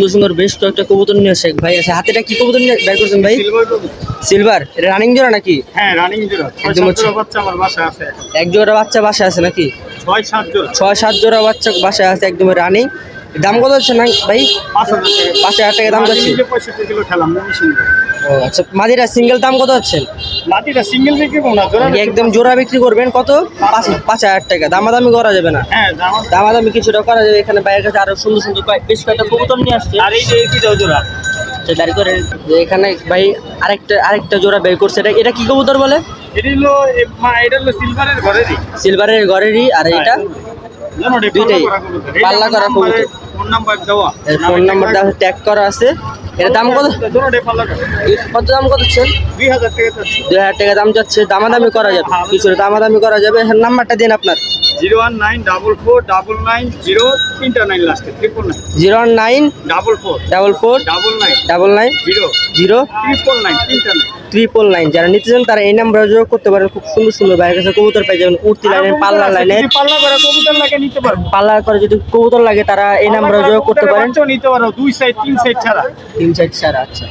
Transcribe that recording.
সুন্দর সুন্দর বেশ কয়েকটা কবুতর নিয়ে শেখ ভাই আছে। হাতেটা কি কবুতর নিয়ে বের করছেন ভাই? সিলভার এটা রানিং জোড়া নাকি? হ্যাঁ রানিং জোড়া। একদম বাচ্চা আমার বাসায় আছে। এক জোড়া বাচ্চা বাসায় আছে নাকি? ছয় সাত জোড়া। ছয় সাত জোড়া বাচ্চা বাসায় আছে একদম রানিং দাম কত হচ্ছে না ভাই? পাঁচ হাজার টাকা। দাম যাচ্ছে। ও আচ্ছা মাদিরা সিঙ্গেল দাম কত হচ্ছেন মাটিটা সিঙ্গেল বিক্রি করব না একদম জোড়া বিক্রি করবেন কত? পাঁচ পাঁচ হাজার টাকা। দামাদামি করা যাবে না। হ্যাঁ দাম- দামাদামি কিছুটা করা যাবে। এখানে বাইরের কাছে আরও সুন্দর সুন্দর বেশ কয়েকটা কবুতর নিয়ে আসছে। আর এই যে জোড়া। দাঁড়ি করে। এখানে ভাই আরেকটা আরেকটা জোড়া বের করছে। এটা এটা কি কবুতর বলে? এটা হলো এটা হলো সিলভারের ঘরেরই। সিলভারের ঘরেরই। আর এটা দুইটাই। পাল্লা করা কবুতর। ফোন এর ফোন নাম্বারটা ট্যাগ করা আছে। এটা দাম কত? কত দাম কত দুই হাজার টাকা দাম যাচ্ছে। দামাদামি করা যাবে। কিছুটা দামাদামি করা যাবে। হ্যাঁ, নাম্বারটা দিন আপনার। Zero one nine double four double nine zero তিনটা নাইন লাস্টে triple nine zero nine double four. Double four double nine. Double nine zero. Zero triple nine তিনটা নাইন। ট্রিপল লাইন যারা নিতে চান তারা এই নাম্বারে যোগাযোগ করতে পারেন। খুব সুন্দর সুন্দর বাইক কাছে কবুতর পাই যাবেন উঠতি লাইনে পাল্লা লাইনে পাল্লা করে কবুতর লাগে নিতে পারবেন পাল্লা করে যদি কবুতর লাগে তারা এই নাম্বারে যোগাযোগ করতে পারেন। নিতে পারো দুই সাইড তিন সাইড ছাড়া। তিন সাইড ছাড়া আচ্ছা।